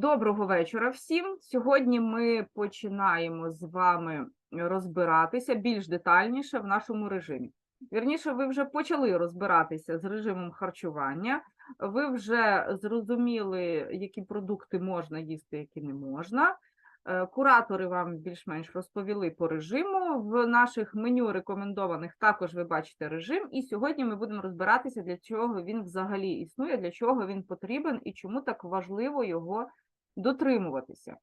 Доброго вечора всім. Сьогодні ми починаємо з вами розбиратися більш детальніше в нашому режимі. Вірніше, ви вже почали розбиратися з режимом харчування. Ви вже зрозуміли, які продукти можна їсти, які не можна. Е, Куратори вам більш-менш розповіли по режиму. В наших меню рекомендованих також ви бачите режим. І сьогодні ми будемо розбиратися, для чого він взагалі існує, для чого він потрібен і чому так важливо його дотримуватися.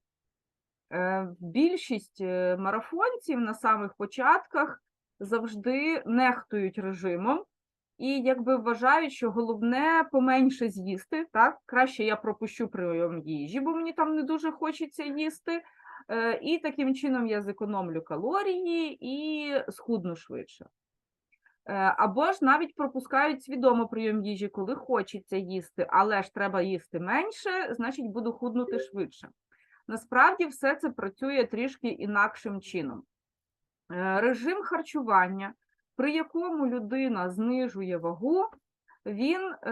Е, Більшість е, марафонців на самих початках завжди нехтують режимом і якби вважають, що головне поменше з'їсти. Так, краще я пропущу прийом їжі, бо мені там не дуже хочеться їсти. Е, І таким чином я зекономлю калорії і схудну швидше. Е, Або ж навіть пропускають свідомо прийом їжі, коли хочеться їсти, але ж треба їсти менше, значить буду худнути швидше. Насправді все це працює трішки інакшим чином. Е, Режим харчування, при якому людина знижує вагу, він е,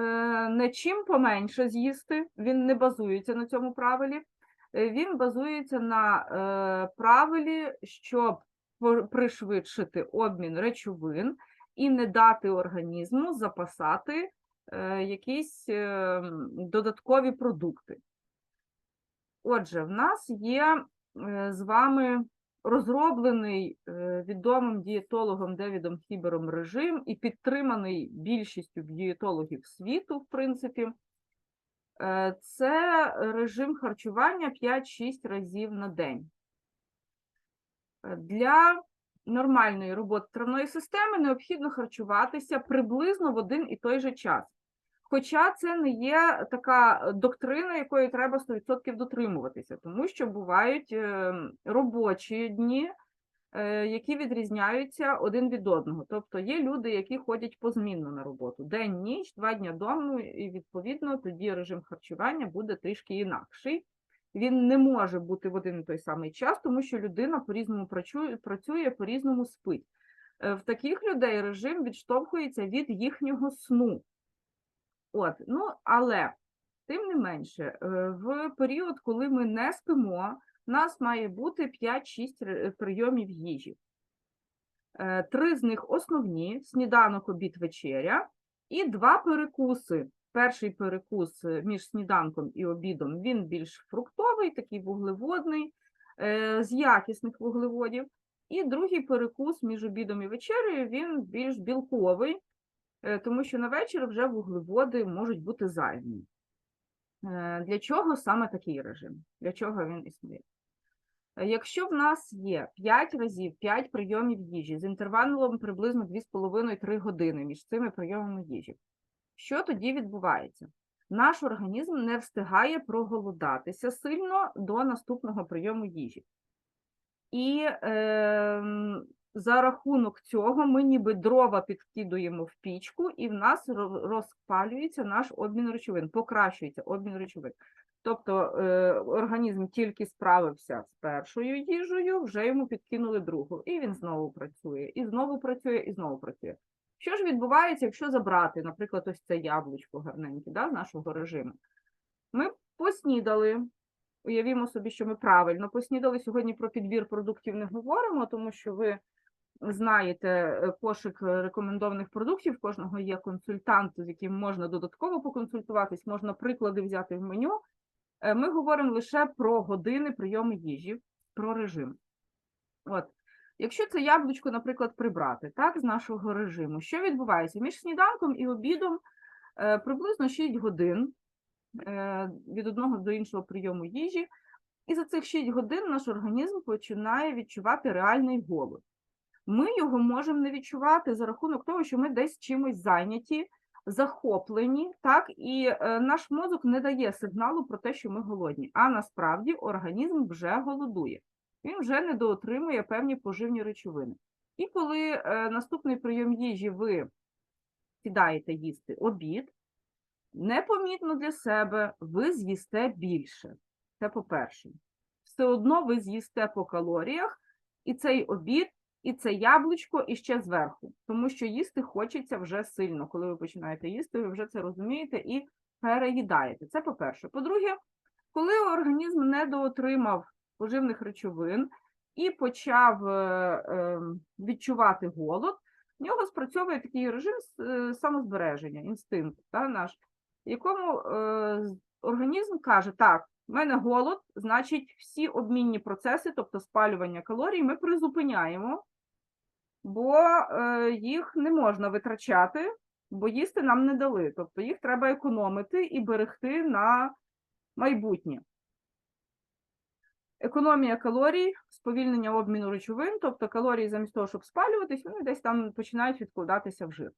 не чим поменше з'їсти, він не базується на цьому правилі, він базується на правилі, щоб пришвидшити обмін речовин і не дати організму запасати е, якісь е, додаткові продукти. Отже, в нас є е, з вами розроблений відомим дієтологом Девідом Хібером режим і підтриманий більшістю дієтологів світу, в принципі. Це режим харчування 5-6 разів на день. Для нормальної роботи травної системи необхідно харчуватися приблизно в один і той же час. Хоча це не є така доктрина, якої треба 100% дотримуватися, тому що бувають е, робочі дні, е, які відрізняються один від одного. Тобто є люди, які ходять позмінно на роботу день, ніч, два дня дому, і відповідно тоді режим харчування буде трішки інакший. Він не може бути в один і той самий час, тому що людина по-різному працює, по-різному спить. Е, В таких людей режим відштовхується від їхнього сну. От, ну, але тим не менше, е, в період, коли ми не спимо, у нас має бути 5-6 прийомів їжі. Е, Три з них основні: сніданок, обід, вечеря, і два перекуси. Перший перекус е, між сніданком і обідом він більш фруктовий, такий вуглеводний, е, з якісних вуглеводів. І другий перекус між обідом і вечерею він більш білковий, е, тому що на вечір вже вуглеводи можуть бути зайвими. Е, Для чого саме такий режим? Для чого він існує? Якщо в нас є 5 разів 5 прийомів їжі з інтервалом приблизно 2,5-3 години між цими прийомами їжі, що тоді відбувається? Наш організм не встигає проголодатися сильно до наступного прийому їжі. І ем, за рахунок цього ми ніби дрова підкидуємо в пічку, і в нас розпалюється наш обмін речовин, покращується обмін речовин. Тобто е, організм тільки справився з першою їжею, вже йому підкинули другу, і він знову працює, і знову працює, і знову працює. Що ж відбувається, якщо забрати, наприклад, ось це яблучко гарненьке да, з нашого режиму? Ми поснідали, уявімо собі, що ми правильно поснідали. Сьогодні про підбір продуктів не говоримо, тому що ви знаєте кошик е, рекомендованих продуктів. Кожного є консультант, з яким можна додатково поконсультуватись, можна приклади взяти в меню. Е, Ми говоримо лише про години прийому їжі, про режим. От. Якщо це яблучко, наприклад, прибрати так, з нашого режиму, що відбувається? Між сніданком і обідом е, приблизно 6 годин е, від одного до іншого прийому їжі, і за цих 6 годин наш організм починає відчувати реальний голод. Ми його можемо не відчувати за рахунок того, що ми десь чимось зайняті, захоплені, так, і е, наш мозок не дає сигналу про те, що ми голодні. А насправді організм вже голодує. Він вже недоотримує певні поживні речовини. І коли е, наступний прийом їжі ви сідаєте їсти обід, непомітно для себе ви з'їсте більше. Це по-перше. Все одно ви з'їсте по калоріях, і цей обід, і це яблучко, і ще зверху. Тому що їсти хочеться вже сильно. Коли ви починаєте їсти, ви вже це розумієте і переїдаєте. Це по-перше. По-друге, Коли організм недоотримав поживних речовин і почав е, е, відчувати голод, в нього спрацьовує такий режим е, самозбереження, інстинкт та, наш, якому організм каже: так, в мене голод, значить, всі обмінні процеси, тобто спалювання калорій, ми призупиняємо, бо їх не можна витрачати, бо їсти нам не дали. Тобто їх треба економити і берегти на майбутнє. Економія калорій, сповільнення обміну речовин, тобто калорії замість того, щоб спалюватись, вони десь там починають відкладатися в жир.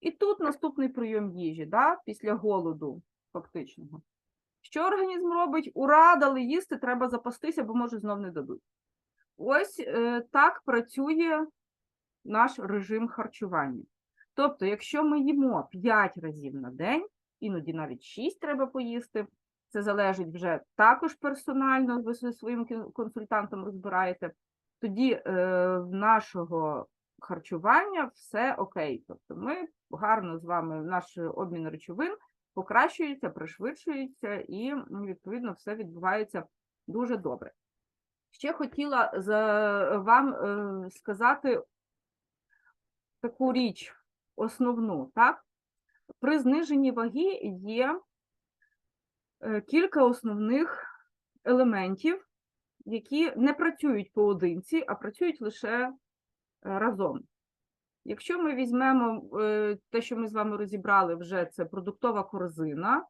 І тут наступний прийом їжі, да, після голоду фактичного. Що організм робить? Ура, дали їсти, треба запастися, бо може знов не дадуть. Ось е, так працює наш режим харчування. Тобто, якщо ми їмо 5 разів на день, іноді навіть 6 треба поїсти, це залежить вже також персонально, ви зі своїм консультантом розбираєте, тоді е, в нашого харчування все окей. Тобто ми гарно з вами, наш обмін речовин покращується, пришвидшується і, відповідно, все відбувається дуже добре. Ще хотіла за вам е, сказати таку річ основну, так? При зниженні ваги є е, кілька основних елементів, які не працюють поодинці, а працюють лише е, разом. Якщо ми візьмемо е, те, що ми з вами розібрали, вже це продуктова корзина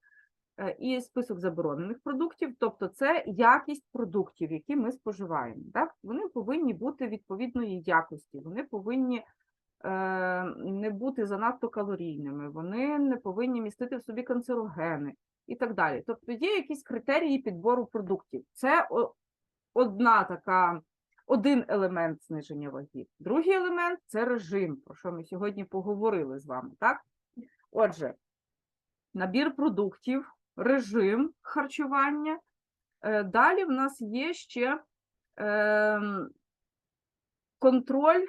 е, і список заборонених продуктів, тобто це якість продуктів, які ми споживаємо. Так? Вони повинні бути відповідної якості, вони повинні е, не бути занадто калорійними, вони не повинні містити в собі канцерогени і так далі. Тобто є якісь критерії підбору продуктів. Це одна така, один елемент зниження ваги. Другий елемент це режим, про що ми сьогодні поговорили з вами. Так? Отже, набір продуктів, режим харчування. Е, Далі в нас є ще ем, контроль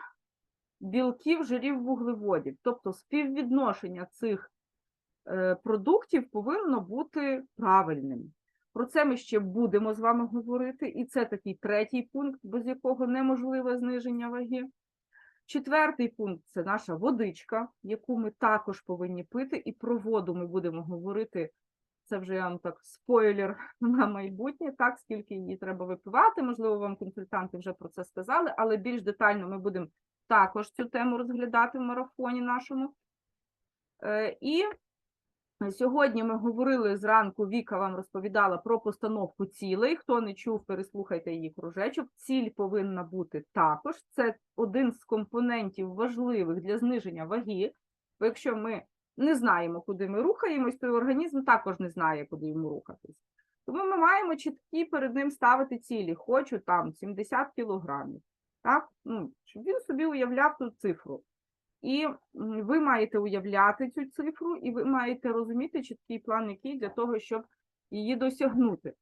білків, жирів, вуглеводів. Тобто співвідношення цих е, продуктів повинно бути правильним. Про це ми ще будемо з вами говорити, і це такий третій пункт, без якого неможливе зниження ваги. Четвертий пункт це наша водичка, яку ми також повинні пити, і про воду ми будемо говорити. Це вже я вам так спойлер на майбутнє, так скільки її треба випивати. Можливо, вам консультанти вже про це сказали, але більш детально ми будемо також цю тему розглядати в марафоні нашому. Е, І сьогодні ми говорили зранку, Віка вам розповідала про постановку цілей. Хто не чув, переслухайте її кружечок. Ціль повинна бути також. Це один з компонентів важливих для зниження ваги. Бо якщо ми не знаємо, куди ми рухаємось, то організм також не знає, куди йому рухатись. Тому ми маємо чіткі перед ним ставити цілі. Хочу там 70 кілограмів. Так? Ну, щоб він собі уявляв ту цифру. І ви маєте уявляти цю цифру, і ви маєте розуміти чіткий план, який для того, щоб її досягнути.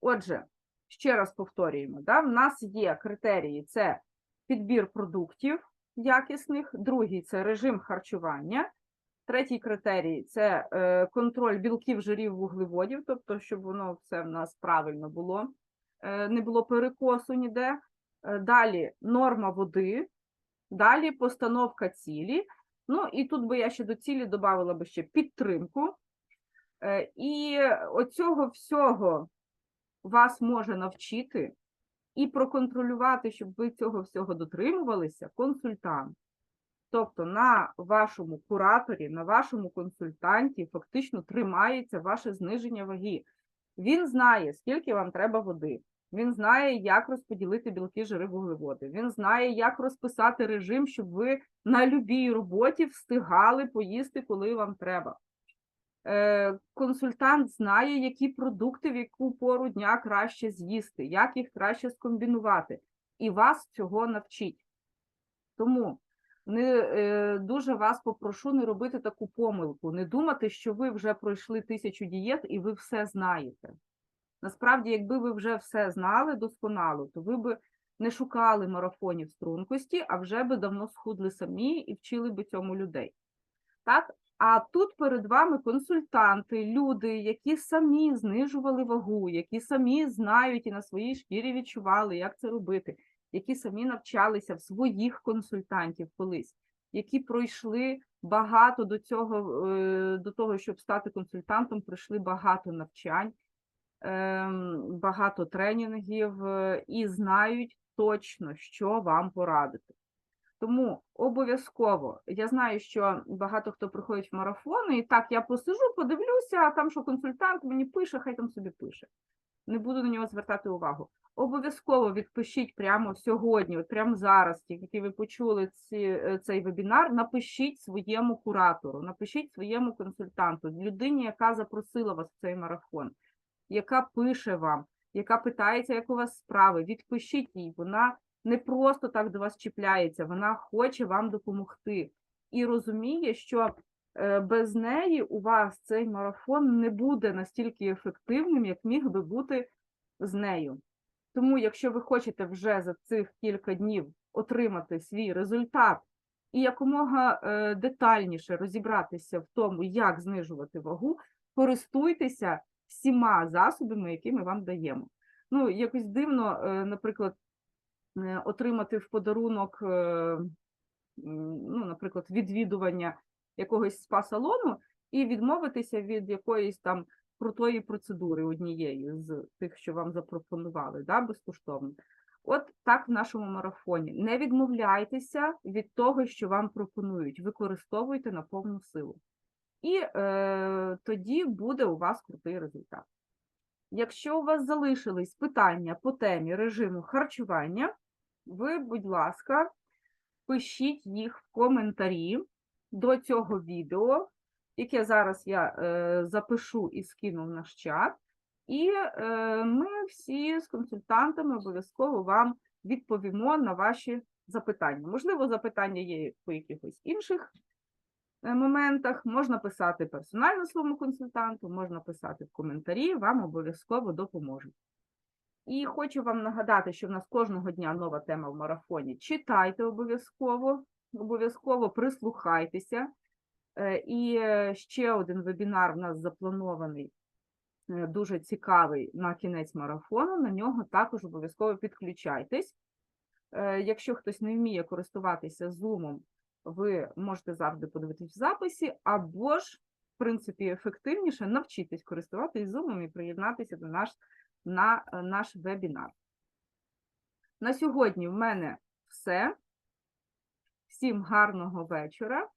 Отже, ще раз повторюємо: да? в нас є критерії: це підбір продуктів якісних, другий це режим харчування, третій критерій це е, контроль білків, жирів, вуглеводів, тобто, щоб воно все в нас правильно було, е, не було перекосу ніде. Е, Далі норма води, далі постановка цілі. Ну і тут би я ще до цілі додавала би ще підтримку. Е, І оцього всього вас може навчити і проконтролювати, щоб ви цього всього дотримувалися, консультант. Тобто на вашому кураторі, на вашому консультанті фактично тримається ваше зниження ваги. Він знає, скільки вам треба води. Він знає, як розподілити білки, жири, вуглеводи. Він знає, як розписати режим, щоб ви на любій роботі встигали поїсти, коли вам треба. Е, Консультант знає, які продукти в яку пору дня краще з'їсти, як їх краще скомбінувати, і вас цього навчить. Тому не, е, дуже вас попрошу не робити таку помилку, не думати, що ви вже пройшли тисячу дієт і ви все знаєте. Насправді, якби ви вже все знали досконало, то ви б не шукали марафонів стрункості, а вже би давно схудли самі і вчили би цьому людей. Так? А тут перед вами консультанти, люди, які самі знижували вагу, які самі знають і на своїй шкірі відчували, як це робити, які самі навчалися в своїх консультантів колись, які пройшли багато до цього, е, до того, щоб стати консультантом, пройшли багато навчань, багато тренінгів е, і знають точно, що вам порадити. Тому обов'язково я знаю, що багато хто приходить в марафони, і так я посижу, подивлюся, а там що консультант мені пише, хай там собі пише. Не буду на нього звертати увагу. Обов'язково відпишіть прямо сьогодні, от прямо зараз, тільки ви почули ці, е, цей вебінар, напишіть своєму куратору, напишіть своєму консультанту, людині, яка запросила вас в цей марафон, яка пише вам, яка питається, як у вас справи. Відпишіть їй, вона не просто так до вас чіпляється, вона хоче вам допомогти і розуміє, що е, без неї у вас цей марафон не буде настільки ефективним, як міг би бути з нею. Тому, якщо ви хочете вже за цих кілька днів отримати свій результат і якомога е, детальніше розібратися в тому, як знижувати вагу, користуйтеся всіма засобами, які ми вам даємо. Ну, якось дивно, е, наприклад, е, отримати в подарунок, е, ну, наприклад, відвідування якогось спа-салону і відмовитися від якоїсь там крутої процедури однієї з тих, що вам запропонували, да, безкоштовно. От так в нашому марафоні. Не відмовляйтеся від того, що вам пропонують, використовуйте на повну силу. І е, тоді буде у вас крутий результат. Якщо у вас залишились питання по темі режиму харчування, ви, будь ласка, пишіть їх в коментарі до цього відео, яке зараз я е, запишу і скину в наш чат. І е, ми всі з консультантами обов'язково вам відповімо на ваші запитання. Можливо, запитання є по якихось інших моментах. Можна писати персонально своєму консультанту, можна писати в коментарі, вам обов'язково допоможуть. І хочу вам нагадати, що в нас кожного дня нова тема в марафоні. Читайте обов'язково, обов'язково прислухайтеся. Е, І е, ще один вебінар в нас запланований, е, дуже цікавий на кінець марафону. На нього також обов'язково підключайтесь. Е, Якщо хтось не вміє користуватися Zoom, ви можете завжди подивитись в записі, або ж, в принципі, ефективніше навчитись користуватись Zoom і приєднатися до наш, на е, наш вебінар. На сьогодні в мене все. Всім гарного вечора.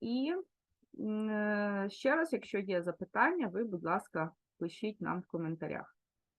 І е, ще раз, якщо є запитання, ви, будь ласка, пишіть нам в коментарях.